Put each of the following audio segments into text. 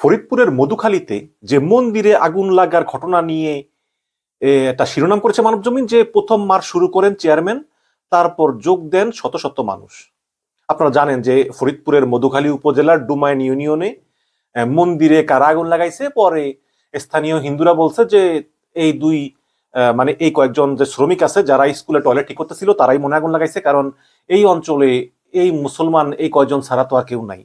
ফরিদপুরের মধুখালীতে যে মন্দিরে আগুন লাগার ঘটনা নিয়ে একটা শিরোনাম করেছে মানব জমিন যে প্রথম মার শুরু করেন চেয়ারম্যান, তারপর যোগ দেন শত শত মানুষ। আপনারা জানেন যে ফরিদপুরের মধুখালী উপজেলার ডুমাইন ইউনিয়নে মন্দিরে কারা আগুন লাগাইছে? পরে স্থানীয় হিন্দুরা বলছে যে এই দুই মানে এই কয়েকজন যে শ্রমিক আছে, যারা স্কুলে টয়লেট ঠিক করতেছিল, তারাই মনে আগুন লাগাইছে, কারণ এই অঞ্চলে এই মুসলমান, এই কয়জন ছাড়া তো আর কেউ নাই।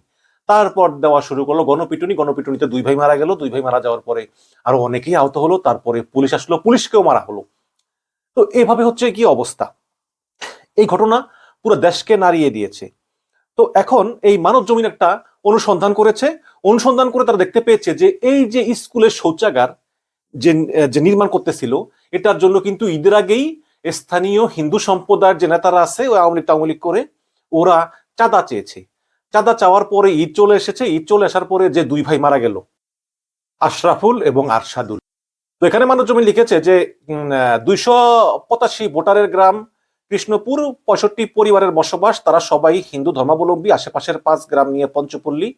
তারপর দেওয়া শুরু করল। গণপিটুনি, গণপিটুনিতে দুই ভাই মারা গেল। দুই ভাই মারা যাওয়ার পরে আরও অনেকেই আহত হলো। তারপরে পুলিশ আসলো। পুলিশকেও মারা হলো। তো এইভাবে হচ্ছে কি অবস্থা? এই ঘটনা পুরো দেশকে নাড়িয়ে দিয়েছে। তো এখন এই মানব জমিন একটা অনুসন্ধান করেছে। অনুসন্ধান করে তারা দেখতে পেয়েছে যে এই যে স্কুলের শৌচাগার যে যে নির্মাণ করতেছিল, এটার জন্য কিন্তু ঈদের আগেই স্থানীয় হিন্দু সম্প্রদায়ের যে নেতারা আছে আওয়ামী লীগ লীগ করে ওরা চাঁদা চেয়েছে। চাঁদা চাওয়ার পরে ঈদ চলে এসেছে। ঈদ চলে আসার পরে যে দুই ভাই মারা গেল, আশরাফুল এবং আরশাদুল। তো এখানে মানুষ জমি লিখেছে যে দুইশো পঁচাশি ভোটারের গ্রাম, কৃষ্ণপুর, পঁয়ষট্টি পরিবারের বসবাস, তারা সবাই হিন্দু ধর্মাবলম্বী, আশেপাশের পাঁচ গ্রাম নিয়ে পঞ্চপল্লী।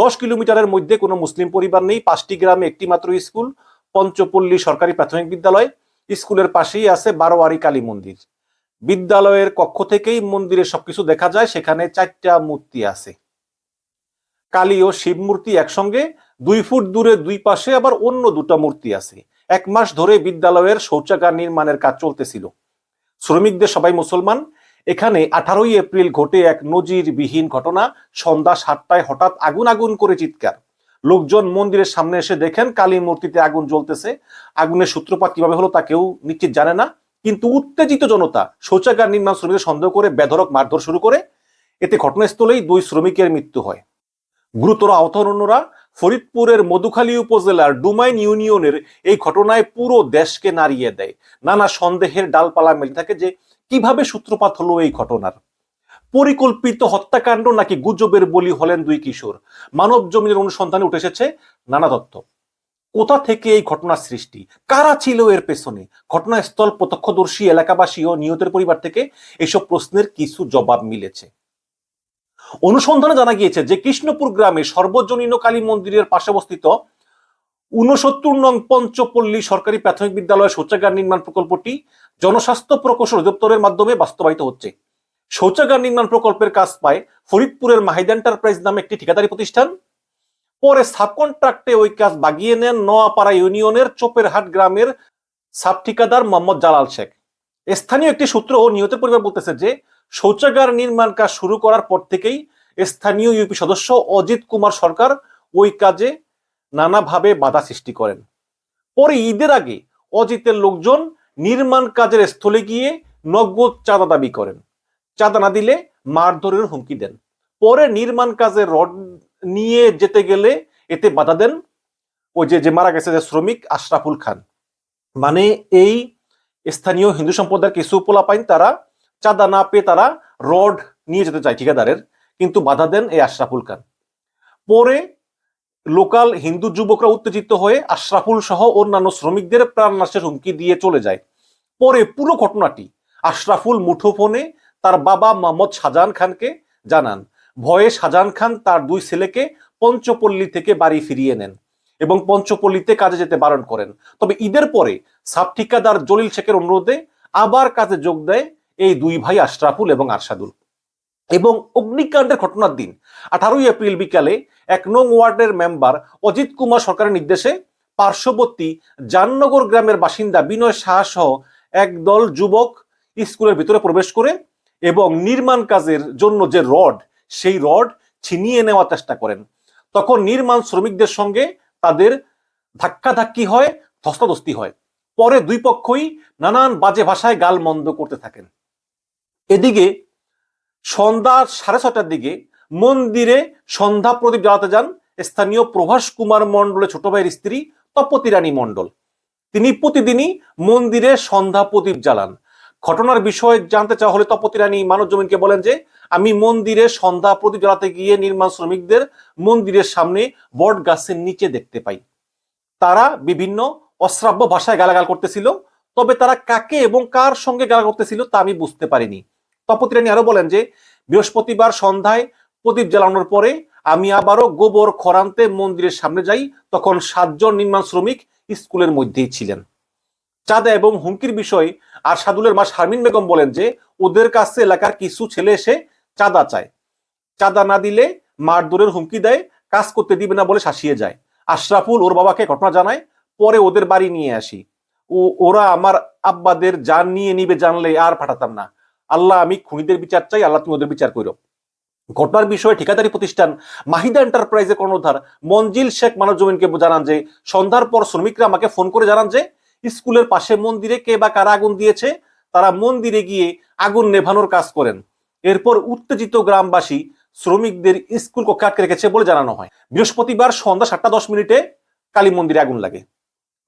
দশ কিলোমিটারের মধ্যে কোনো মুসলিম পরিবার নেই, পাঁচটি গ্রামে একটি মাত্র স্কুল, পঞ্চপল্লী সরকারি প্রাথমিক বিদ্যালয়। স্কুলের পাশেই আছে বারোয়ারি কালী মন্দির। বিদ্যালয়ের কক্ষ থেকেই মন্দিরে সবকিছু দেখা যায়, সেখানে চারটা মূর্তি আছে। কালী ও শিব মূর্তি একসঙ্গে, দুই ফুট দূরে দুই পাশে আবার অন্য দুটো মূর্তি আছে। এক মাস ধরে বিদ্যালয়ের শৌচাগার নির্মাণের কাজ চলতেছিল। শ্রমিকদের সবাই মুসলমান। এখানে আঠারোই এপ্রিল ঘটে এক নজিরবিহীন ঘটনা। সন্ধ্যা সাতটায় হঠাৎ আগুন আগুন করে চিৎকার। লোকজন মন্দিরের সামনে এসে দেখেন কালী মূর্তিতে আগুন জ্বলতেছে। আগুনের সূত্রপাত কীভাবে হলো তা কেউ নিশ্চিত জানে না। কিন্তু উত্তেজিত জনতা শৌচাগার নির্মাণ শ্রমিকদের সন্দেহ করে বেধরক মারধর শুরু করে। এতে ঘটনাস্থলেই দুই শ্রমিকের মৃত্যু হয়। গুরুতর আহত অন্যরা ফরিদপুরের মধুখালী উপজেলার ডুমাইন ইউনিয়নের এই ঘটনায় পুরো দেশকে নাড়িয়ে দেয়। নানা সন্দেহের ডালপালা মেলে থাকে যে, কীভাবে সূত্রপাত হলো এই ঘটনার? পরিকল্পিত হত্যাকাণ্ড নাকি গুজবের বলি হলেন দুই কিশোর? মানব জমিনের অনুসন্ধানে উঠে এসেছে নানা তথ্য। কোথা থেকে এই ঘটনার সৃষ্টি? কারা ছিল এর পেছনে? ঘটনাস্থল প্রত্যক্ষদর্শী এলাকাবাসী ও নিহতের পরিবার থেকে এসব প্রশ্নের কিছু জবাব মিলেছে। অনুসন্ধানে জানা গিয়েছে যে কৃষ্ণপুর গ্রামে সর্বজনীন কালী মন্দিরের পাশে অবস্থিত উনসত্তর নং পঞ্চপল্লী সরকারি প্রাথমিক বিদ্যালয়ের শৌচাগার নির্মাণ প্রকল্পটি জনস্বাস্থ্য প্রকৌশল অধিদপ্তরের মাধ্যমে বাস্তবায়িত হচ্ছে। শৌচাগার নির্মাণ প্রকল্পের কাজ পায় ফরিদপুরের মাহিদা এন্টারপ্রাইজ নামে একটি ঠিকাদারি প্রতিষ্ঠান। পরে সাব কন্ট্রাক্টে ওই কাজ বাগিয়ে নেন নোয়াপাড়া ইউনিয়নের চোপেরহাট গ্রামের সাব ঠিকাদার মোহাম্মদ জালাল শেখ। স্থানীয় একটি সূত্র ও নিহতের পরিবার বলতেছে যে, শৌচাগার নির্মাণ কাজ শুরু করার পর থেকেই স্থানীয় ইউপি সদস্য অজিত কুমার সরকার ওই কাজে নানাভাবে বাধা সৃষ্টি করেন। পরে ঈদের আগে অজিতের লোকজন নির্মাণ কাজের স্থলে গিয়ে নগদ চাঁদা দাবি করেন। চাঁদা না দিলে মারধরের হুমকি দেন। পরে নির্মাণ কাজের রড নিয়ে যেতে গেলে এতে বাধা দেন ওই যে যে মারা গেছে যে শ্রমিক আশরাফুল খান। মানে এই স্থানীয় হিন্দু সম্প্রদায়ের কিছু পোলাপাইন তারা চাঁদা না পেয়ে তারা রড নিয়ে যেতে চায় ঠিকাদারের, কিন্তু বাধা দেন এই আশরাফুল খান। পরে লোকাল হিন্দু যুবকরা উত্তেজিত হয়ে আশরাফুল সহ অন্যান্য শ্রমিকদের প্রাণনাশের হুমকি দিয়ে চলে যায়। পরে পুরো ঘটনাটি আশরাফুল মুঠোফোনে তার বাবা মোহাম্মদ শাহজাহান খানকে জানান। ভয়ে শাহজাহান খান তার দুই ছেলেকে পঞ্চপল্লী থেকে বাড়ি ফিরিয়ে নেন এবং পঞ্চপল্লীতে কাজে যেতে বারণ করেন। তবে ঈদের পরে সাব ঠিকাদার জলিল শেখের অনুরোধে আবার কাজে যোগ দেয় এই দুই ভাই আশরাফুল এবং আরশাদুল। এবং অগ্নিকাণ্ডের ঘটনার দিন, আঠারোই এপ্রিল বিকালে এক নং ওয়ার্ডের মেম্বার অজিত কুমার সরকারের নির্দেশে পার্শ্ববর্তী জাননগর গ্রামের বাসিন্দা বিনয় সাহা সহ একদল যুবক স্কুলের ভিতরে প্রবেশ করে এবং নির্মাণ কাজের জন্য যে রড সেই রড ছিনিয়ে নেওয়ার চেষ্টা করেন। তখন নির্মাণ শ্রমিকদের সঙ্গে তাদের ধাক্কাধাক্কি হয়, ধস্তাধস্তি হয়। পরে দুই পক্ষই নানান বাজে ভাষায় গাল মন্দ করতে থাকেন। এদিকে সন্ধ্যা সাড়ে ছটার দিকে মন্দিরে সন্ধ্যা প্রদীপ জ্বালাতে যান স্থানীয় প্রভাস কুমার মণ্ডলের ছোট ভাইয়ের স্ত্রী তপতি রানী মণ্ডল। তিনি প্রতিদিনই মন্দিরে সন্ধ্যা প্রদীপ জ্বালান। ঘটনার বিষয়ে জানতে চাওয়া হলে তপতি রানী মানব জমিনকে বলেন যে, আমি মন্দিরে সন্ধ্যা প্রদীপ জ্বালাতে গিয়ে নির্মাণ শ্রমিকদের মন্দিরের সামনে বট গাছের নিচে দেখতে পাই। তারা বিভিন্ন অশ্রাব্য ভাষায় গালাগাল করতেছিল, তবে তারা কাকে এবং কার সঙ্গে গালা করতেছিল তা আমি বুঝতে পারিনি। তপতি রানী আরও বলেন যে, বৃহস্পতিবার সন্ধ্যায় প্রদীপ জ্বালানোর পরে আমি আবারও গোবর খরান্তে মন্দিরের সামনে যাই, তখন সাতজন নির্মাণ শ্রমিক স্কুলের মধ্যেই ছিলেন। চাঁদা এবং হুমকির বিষয়ে আর সাদুলের মা শারমিন বেগম বলেন যে, ওদের কাছে এলাকার কিছু ছেলে এসে চাঁদা চায়। চাঁদা না দিলে মারধরের হুমকি দেয়, কাজ করতে দিবে না বলে শাসিয়ে যায়। আশরাফুল ওর বাবাকে ঘটনা জানায়, পরে ওদের বাড়ি নিয়ে আসি। ও, ওরা আমার আব্বাদের জান নিয়ে নিবে জানলে আর পাঠাতাম না। আল্লাহ, আমি খুনিদের বিচার চাই, আল্লাহ, তুমি ওদের বিচার করো ঘটনার বিষয়ে ঠিকাদারি প্রতিষ্ঠান মাহিদা এন্টারপ্রাইজের কর্ণধার মঞ্জিল শেখ মানব জমিনকে জানান যে, সন্ধ্যার পর শ্রমিকরা আমাকে ফোন করে জানান যে স্কুলের পাশে মন্দিরে কে বা কারা আগুন দিয়েছে, তারা মন্দিরে গিয়ে আগুন নেভানোর কাজ করেন। এরপর উত্তেজিত গ্রামবাসী শ্রমিকদের স্কুল কক্ষে আটকে রেখেছে বলে জানানো হয়। বৃহস্পতিবার সন্ধ্যা সাতটা দশ মিনিটে কালী মন্দিরে আগুন লাগে।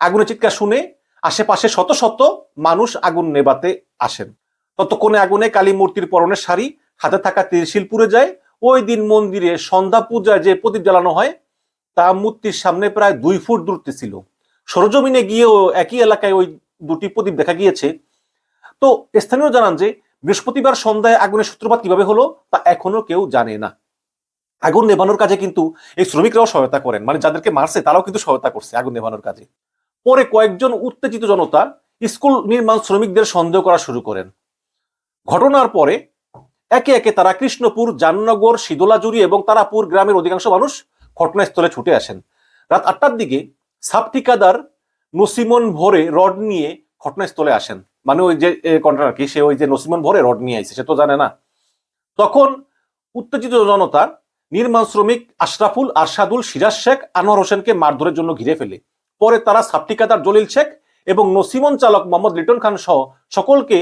আগুনের চিৎকার শুনে আশেপাশে শত শত মানুষ আগুন নেবাতে আসেন। ততক্ষণে আগুনে কালী মূর্তির পরনের শাড়ি, হাতে থাকা ত্রিশিল পুড়ে যায়। ওই দিন মন্দিরে সন্ধ্যা পূজায় যে প্রদীপ জ্বালানো হয়, তা মূর্তির সামনে প্রায় দুই ফুট দূরত্বে ছিল। সরজমিনে গিয়েও একই এলাকায় ওই দুটি প্রদীপ দেখা গিয়েছে। তো স্থানীয় জানান যে, বৃহস্পতিবার সন্ধ্যায় আগুনের সূত্রপাত কীভাবে হলো তা এখনও কেউ জানে না। আগুন নেভানোর কাজে কিন্তু এই শ্রমিকরাও সহায়তা করেন। মানে যাদেরকে মারছে তারাও কিন্তু সহায়তা করছে আগুন নেভানোর কাজে। পরে কয়েকজন উত্তেজিত জনতা স্কুল নির্মাণ শ্রমিকদের সন্দেহ করা শুরু করেন। ঘটনার পরে একে একে তারা কৃষ্ণপুর জাননগর শীতলাজুরি এবং তারাপুর গ্রামের অধিকাংশ মানুষ ঘটনাস্থলে ছুটে আসেন। রাত আটটার দিকে সাব ঠিকাদার নসিমন ভোরে রড নিয়ে ঘটনাস্থলে আসেন। মানে ওই যে কন্ট্রাক্টর কি, সে ওই যে নসিমন ভোরে রড নিয়ে আইছে, সে তো জানে না। তখন উত্তেজিত জনতা নির্মাণ শ্রমিক আশরাফুল আরশাদুল সিরাজ শেখ, আনোয়ার হোসেনকে মারধরের জন্য ঘিরে ফেলে। পরে তারা সাব ঠিকাদার জলিল শেখ এবং নসিমন চালক মোহাম্মদ লিটন খান সহ সকলকে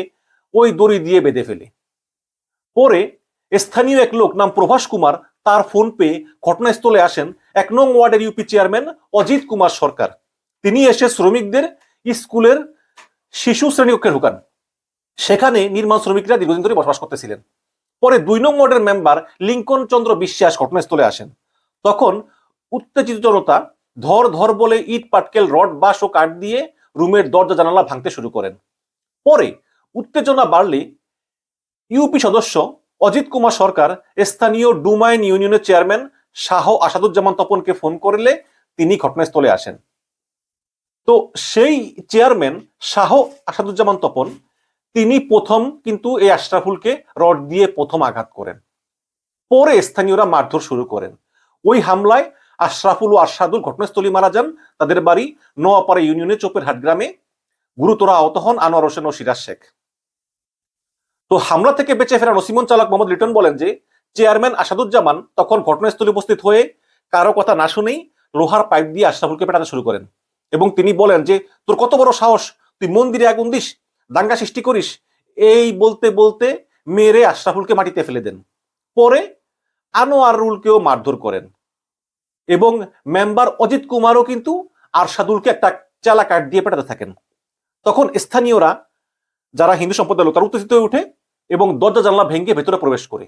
ওই দড়ি দিয়ে বেঁধে ফেলে। পরে স্থানীয় এক লোক নাম প্রভাস কুমার তার ফোন পেয়ে ঘটনাস্থলে আসেন এক নং ওয়ার্ডের ইউপি চেয়ারম্যান অজিত কুমার সরকার। তিনি এসে শ্রমিকদের স্কুলের শিশু শ্রেণীকক্ষে ঢুকান। সেখানে নির্মাণ শ্রমিকরা দীর্ঘদিন ধরে বসবাস করতেছিলেন। পরে দুই নং ওয়ার্ডের মেম্বার লিঙ্কন চন্দ্র বিশ্বাস ঘটনাস্থলে আসেন। তখন উত্তেজিত জনতা ধর ধর বলে ইট, পাটকেল, রড, বাঁশ ও কাঠ দিয়ে রুমের দরজা জানালা ভাঙতে শুরু করেন। পরে উত্তেজনা বাড়লে ইউপি সদস্য অজিত কুমার সরকার স্থানীয় ডুমাইন ইউনিয়নের চেয়ারম্যান শাহ আসাদুজ্জামান তপনকে ফোন করলে তিনি ঘটনাস্থলে আসেন। তো সেই চেয়ারম্যান শাহ আসাদুজ্জামান তপন, তিনি প্রথম কিন্তু এই আশরাফুলকে রড দিয়ে প্রথম আঘাত করেন। পরে স্থানীয়রা মারধর শুরু করেন। ওই হামলায় আশরাফুল ও আশাদুল ঘটনাস্থলে মারা যান। তাদের বাড়ি নোয়াপাড়া ইউনিয়নের চোপের হাট গ্রামে। গুরুতর আহত হন আনোয়ার হোসেন ও সিরাজ শেখ। তো হামলা থেকে বেঁচে ফেরা নসিমন চালক মোহাম্মদ লিটন বলেন যে চেয়ারম্যান আসাদুজ্জামান তখন ঘটনাস্থলে উপস্থিত হয়ে কারও কথা না শুনেই লোহার পাইপ দিয়ে আশরাফুলকে পেটাতে শুরু করেন এবং তিনি বলেন যে, তোর কত বড় সাহস, তুই মন্দিরে আগুন দিস, দাঙ্গা সৃষ্টি করিস, এই বলতে বলতে মেরে আশরাফুলকে মাটিতে ফেলে দেন। পরে আনোয়ারুলকেও মারধর করেন এবং মেম্বার অজিত কুমারও কিন্তু আরশাদুলকে একটা চালা কাঠ দিয়ে পেটাতে থাকেন। তখন স্থানীয়রা, যারা হিন্দু সম্প্রদায়ের লোক, তারা উত্তেজিত হয়ে উঠে এবং দরজা জানলা ভেঙে ভেতরে প্রবেশ করে।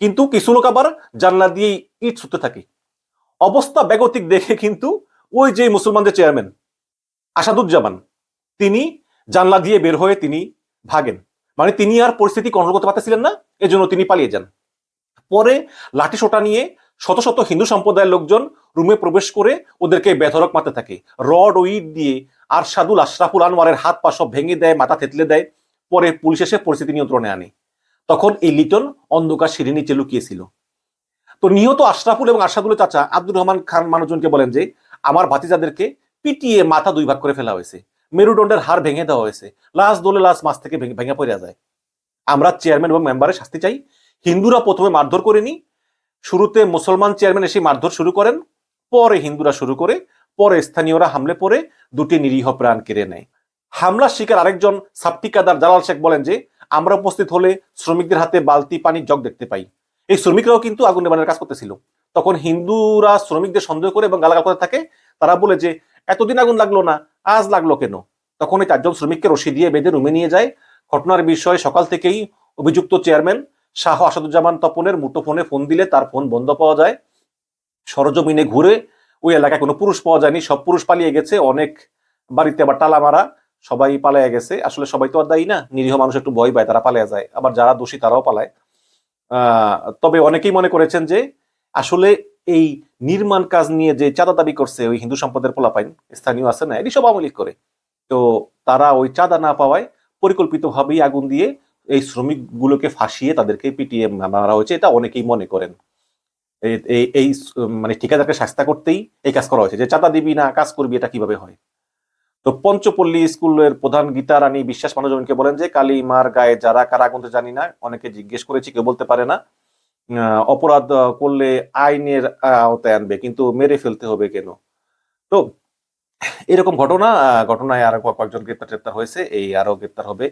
কিন্তু কিছু লোক আবার জানলা দিয়ে ইট ছুটতে থাকে। অবস্থা বেগতিক দেখে কিন্তু ওই যে মুসলমানদের চেয়ারম্যান, আসাদুজ্জামান, তিনি জানলা দিয়ে বের হয়ে তিনি ভাগেন। মানে তিনি আর পরিস্থিতি কন্ট্রোল করতে পারতেছিলেন না, এজন্য তিনি পালিয়ে যান। পরে লাঠি সোটা নিয়ে শত শত হিন্দু সম্প্রদায়ের লোকজন রুমে প্রবেশ করে ওদেরকে বেধরক মারতে থাকে। রড ও ইট দিয়ে আর সাদুল আশরাফুল আনোয়ারের হাত পা সব ভেঙে দেয়, মাথা থেতলে দেয়, পরে পুলিশ এসে পরিস্থিতি নিয়ন্ত্রণে আনে। তখন এই লিটন অন্ধকার সিঁড়ি নিচে লুকিয়েছিল। তো নিহত আশরাফুল এবং আশাদুলের চাচা আব্দুর রহমান খান মানুষজনকে বলেন যে, আমার ভাতিজাদেরকে পিটিয়ে মাথা দুই ভাগ করে ফেলা হয়েছে। মেরুদণ্ডের হাড় ভেঙে দেওয়া হয়েছে। লাশ দোলে লাশ মাছ থেকে ভেঙে পড়ে যায়। আমরা চেয়ারম্যান এবং মেম্বারের শাস্তি চাই। হিন্দুরা প্রথমে মারধর করেনি শুরুতে মুসলমান চেয়ারম্যান এসে মারধর শুরু করেন। পরে হিন্দুরা শুরু করে, পরে স্থানীয়রা হামলে পরে দুটি নিরীহ প্রাণ কেড়ে নেয়। হামলার শিকার আরেকজন সাপ্তিকাদার জালাল শেখ বলেন যে আমরা উপস্থিত হলে শ্রমিকদের হাতে বালতি পানির জগ দেখতে পাই। এই শ্রমিকরাও কিন্তু আগুন নেবানোর কাজ করতেছিল। তখন হিন্দুরা শ্রমিকদের সন্দেহ করে এবং গালাগাল করে থাকে। তারা বলে যে, এতদিন আগুন লাগল না, আজ লাগল কেন? তখন এই চারজন শ্রমিককে রশি দিয়ে বেঁধে রুমে নিয়ে যায়। ঘটনার বিষয়ে সকাল থেকেই অভিযুক্ত চেয়ারম্যান শাহ আসাদুজ্জামান তপনের মুঠোফোনে ফোন দিলে তার ফোন বন্ধ পাওয়া যায়। সরজমিনে ঘুরে ওই এলাকায় কোনো পুরুষ পাওয়া যায়নি। সব পুরুষ পালিয়ে গেছে। অনেক বাড়িতে আবার টালা মারা। সবাই পালিয়ে গেছে। আসলে সবাই তো আর দায়ী না। নিরীহ মানুষ একটু ভয় পায়, তারা পালিয়ে যায়। আবার যারা দোষী তারাও পালায়। তবে অনেকেই মনে করেছেন যে আসলে এই নির্মাণ কাজ নিয়ে যে চাঁদা দাবি করছে ওই হিন্দু সম্পদের পোলাপাইন, স্থানীয় আছে না, এটি সব আওয়ামী করে। তো তারা ওই চাঁদা না পাওয়ায় পরিকল্পিতভাবেই আগুন দিয়ে এই শ্রমিকগুলোকে ফাঁসিয়ে তাদেরকে পিটিয়ে মারা হয়েছে, এটা অনেকেই মনে করেন। এই মানে ঠিকাদারকে শাস্তা করতেই এই কাজ করা হয়েছে। যে চাঁদা দিবি না, কাজ করবি, এটা কীভাবে হয়? তো পঞ্চপল্লী স্কুলের প্রধান গীতা রানী বিশ্বাস মানুষজনকে বলেন যে, কালী মার গায়ে যারা কারা আগুন তো জানি না। অনেকে জিজ্ঞেস করেছি, কেউ বলতে পারে না। অপরাধ করলে আইনের আওতায় আনবে, কিন্তু মেরে ফেলতে হবে কেন? তো এরকম ঘটনা ঘটনায় আরও কয়েকজন গ্রেপ্তার গ্রেপ্তার হয়েছে, এই আরও গ্রেপ্তার হবে।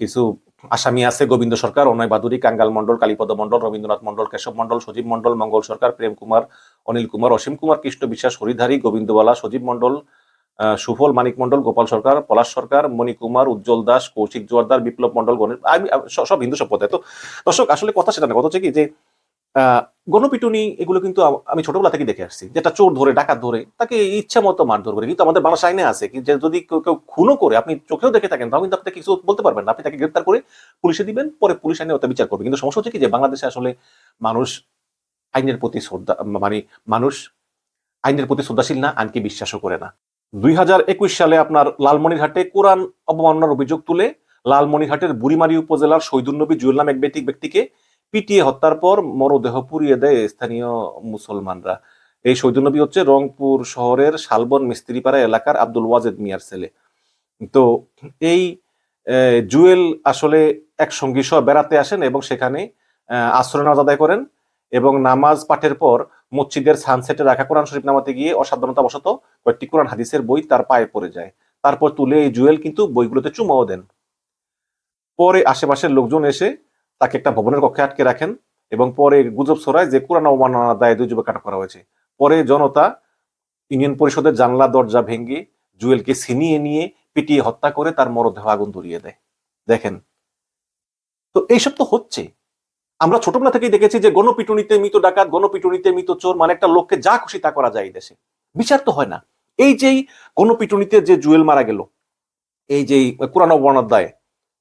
কিছু আসামি আছে গোবিন্দ সরকার অনয় বাদুরী কাঙ্গাল মন্ডল কালীপদ মন্ডল রবীন্দ্রনাথ মন্ডল কেশব মন্ডল সজীব মন্ডল মঙ্গল সরকার প্রেম কুমার অনিল কুমার অসীম কুমার কৃষ্ণ বিশ্বাস হরিধারী গোবিন্দবালা সজীব মন্ডল আহ, সুফল মানিক মন্ডল গোপাল সরকার পলাশ সরকার মণিকুমার উজ্জ্বল দাস কৌশিক জোয়ারদার বিপ্লব মন্ডল গণেশ সব হিন্দু সভ্যতায় তো দর্শক আসলে কথা সেটা না কথা হচ্ছে কি যে গণপিটুনি এগুলো কিন্তু আমি ছোটবেলা থেকে দেখে আসছি। যেটা চোর ধরে, ডাকাত ধরে, তাকে ইচ্ছা মতো মারধর করে। কিন্তু আমাদের বাংলা আইনে আছে যে যদি কেউ খুনও করে, আপনি চোখেও দেখে থাকেন, তাও কিন্তু আপনি কিছু বলতে পারবেন না। আপনি তাকে গ্রেপ্তার করে পুলিশে দিবেন, পরে পুলিশ আইনে ওটা বিচার করবে। কিন্তু সমস্যা হচ্ছে কি, যে বাংলাদেশে আসলে মানুষ আইনের প্রতি শ্রদ্ধা মানে মানুষ আইনের প্রতি শ্রদ্ধাশীল না, আইনকে বিশ্বাসও করে না। দুই হাজার একুশ সালে আপনার লালমনিরহাটে কোরআন অবমাননার অভিযোগ তুলে লালমনিরহাটের বুড়িমারি উপজেলার শহীদুন্নবী জুয়েল নাম এক ব্যক্তি ব্যক্তিকে পিটিয়ে হত্যার পর মরদেহ পুড়িয়ে দেয় স্থানীয় মুসলমানরা। এই শহীদুন্নবী হচ্ছে রংপুর শহরের শালবন মিস্ত্রিপাড়া এলাকার আব্দুল ওয়াজেদ মিয়ার ছেলে। তো এই জুয়েল আসলে এক সঙ্গী সহ বেড়াতে আসেন এবং সেখানে আশ্রয় নামাজ আদায় করেন এবং নামাজ পাঠের পর মসজিদের সানসেটে রাখা কোরআন শরীফ নামাতে গিয়ে অসাবধানতাবশত কয়েকটি কোরআন হাদিসের বই তার পায়ে পড়ে যায়। তারপর তুলে এই জুয়েল কিন্তু বইগুলোতে চুমাও দেন। পরে আশেপাশের লোকজন এসে তাকে একটা ভবনের কক্ষে আটকে রাখেন এবং পরে গুজব ছড়ায় যে কোরআন অবমাননা দায়ে দুই যুবক আটক করা হয়েছে। পরে জনতা ইউনিয়ন পরিষদের জানলা, দরজা ভেঙে জুয়েলকে ছিনিয়ে নিয়ে পিটিয়ে হত্যা করে তার মরদেহ আগুন ধরিয়ে দেয়। দেখেন। তো এইসব তো হচ্ছে। আমরা ছোটবেলা থেকেই দেখেছি যে গণপিটুনিতে মৃত ডাকাত, গণপিটুনিতে মৃত চোর মানে একটা লোককে যা খুশি তা করা যায় দেশে। বিচার তো হয় না। এই যেই গণপিটুনিতে যে জুয়েল মারা গেল, এই যে কোরআন অবমাননার দায়,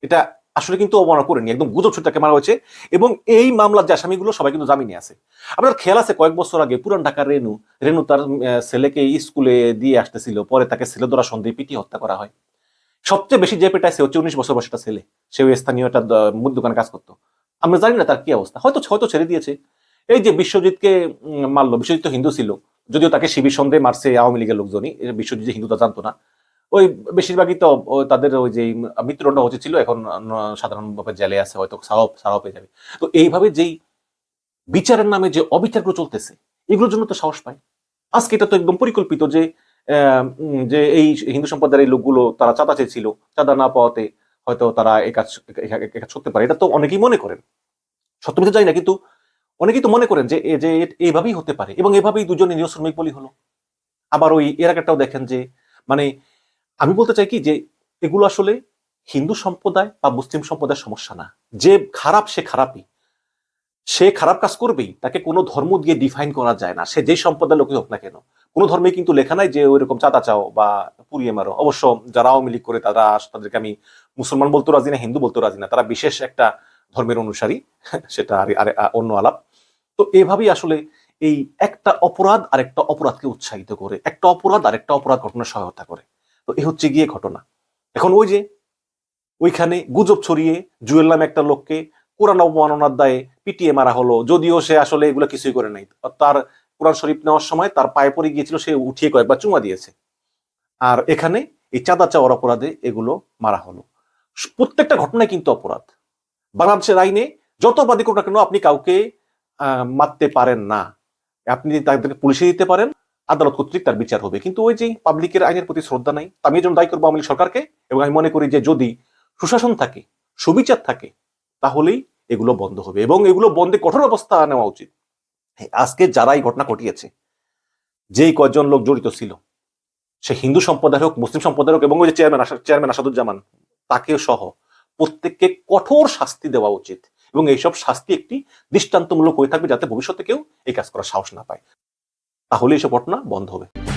এটা আসলে কিন্তু অবমাননা করেনি, একদম গুজব ছুটাকে মারা হয়েছে এবং এই মামলার যে আসামিগুলো সবাই কিন্তু জামিনে আছে। আপনার খেয়াল আছে কয়েক বছর আগে পুরান ঢাকার রেনু রেনু তার ছেলেকে স্কুলে দিয়ে আসতেছিল, পরে তাকে ছেলে ধরা সন্দেহে পিটিয়ে হত্যা করা হয়। সবচেয়ে বেশি যে পেটায় সে হচ্ছে উনিশ বছর বয়স একটা ছেলে। সে ওই স্থানীয় একটা মুদি দোকানে কাজ করতো। আমরা জানি না তার কি অবস্থা। হয়তো হয়তো ছেড়ে দিয়েছে। এই যে বিশ্বজিৎকে মারলো, বিশ্বজিৎ হিন্দু ছিল। যদিও তাকে শিবির সন্দেহে মারছে আওয়ামী লীগের লোকজনই, বিশ্বজিৎ হিন্দু তা জানতো না। ওই বেশিরভাগই তো তাদের ওই যে মৃত্যুদণ্ড হচ্ছে ছিল, এখন সাধারণভাবে জেলে আছে, হয়তো সারাও সারাও পেয়ে যাবে। তো এইভাবে যেই বিচারের নামে যে অবিচারগুলো চলতেছে, এগুলোর জন্য তো সাহস পায়। আজকে এটা তো একদম পরিকল্পিত যে যে এই হিন্দু সম্প্রদায়ের লোকগুলো তারা চাঁদা চেয়েছিল, চাঁদা না পাওয়াতে হয়তো তারা এই কাজ কাজ করতে পারে। এটা তো অনেকেই মনে করেন। সত্য মিথ্যা জানি না, কিন্তু অনেকেই তো মনে করেন যে, এ- যে এইভাবেই হতে পারে। এবং এভাবেই দুজনে নিজ শ্রমিক বলি হলো। আবার ওই এর আগেরটাও দেখেন যে মানে আমি বলতে চাই কি যে এগুলো আসলে হিন্দু সম্প্রদায় বা মুসলিম সম্প্রদায়ের সমস্যা না। যে খারাপ, সে খারাপই। সে খারাপ কাজ করবেই, তাকে কোনো ধর্ম দিয়ে ডিফাইন করা যায় না। সে যে সম্প্রদায়ের লোকই হোক না কেন। কোনো ধর্মে কিন্তু লেখা নাই যে ওইরকম চাঁদা চাও বা পুড়িয়ে মারো। অবশ্য যারা আওয়ামী লীগ করে, তারা তাদেরকে আমি মুসলমান বলতে রাজি না, হিন্দু বলতে রাজি না। তারা বিশেষ একটা ধর্মের অনুসারী, সেটা আর অন্য আলাপ। তো এভাবেই আসলে এই একটা অপরাধ আর একটা অপরাধকে উৎসাহিত করে, একটা অপরাধ আর একটা অপরাধ ঘটনা সহায়তা করে। তো এই হচ্ছে গিয়ে ঘটনা। এখন ওই যে ওইখানে গুজব ছড়িয়ে জুয়েল নামে একটা লোককে কোরআন অবমাননার দায়ে পিটিয়ে মারা হলো, যদিও সে আসলে এগুলো কিছুই করে নাই। তার কোরআন শরীফ নেওয়ার সময় তার পায়ে পড়ে গিয়েছিল, সে উঠিয়ে কয়েকবার চুমা দিয়েছে। আর এখানে এই চাঁদা চাওয়ার অপরাধে এগুলো মারা হলো। প্রত্যেকটা ঘটনায় কিন্তু অপরাধ। বাংলাদেশের আইনে যত অপরাধী করুন না কেন, আপনি কাউকে মারতে পারেন না। আপনি তাদেরকে পুলিশে দিতে পারেন আদালত কর্তৃক তার বিচার হবে। কিন্তু ওই যে পাবলিকের আইনের প্রতি শ্রদ্ধা নাই আমি এই দায়ী করব আওয়ামী সরকারকে এবং আমি মনে করি যে যদি সুশাসন থাকে, সুবিচার থাকে, তাহলেই এগুলো বন্ধ হবে এবং এগুলো বন্ধে কঠোর অবস্থা নেওয়া উচিত। আজকে যারা এই ঘটনা ঘটিয়েছে, যেই কয়জন লোক জড়িত ছিল, সে হিন্দু সম্প্রদায় হোক, মুসলিম সম্প্রদায় হোক এবং ওই যে চেয়ারম্যান চেয়ারম্যান আসাদুজ্জামান তাকে সহ প্রত্যেককে কঠোর শাস্তি দেওয়া উচিত এবং এইসব শাস্তি একটি দৃষ্টান্তমূলক হয়ে থাকবে যাতে ভবিষ্যতে কেউ এই কাজ করার সাহস না পায়। তাহলে এসব ঘটনা বন্ধ হবে।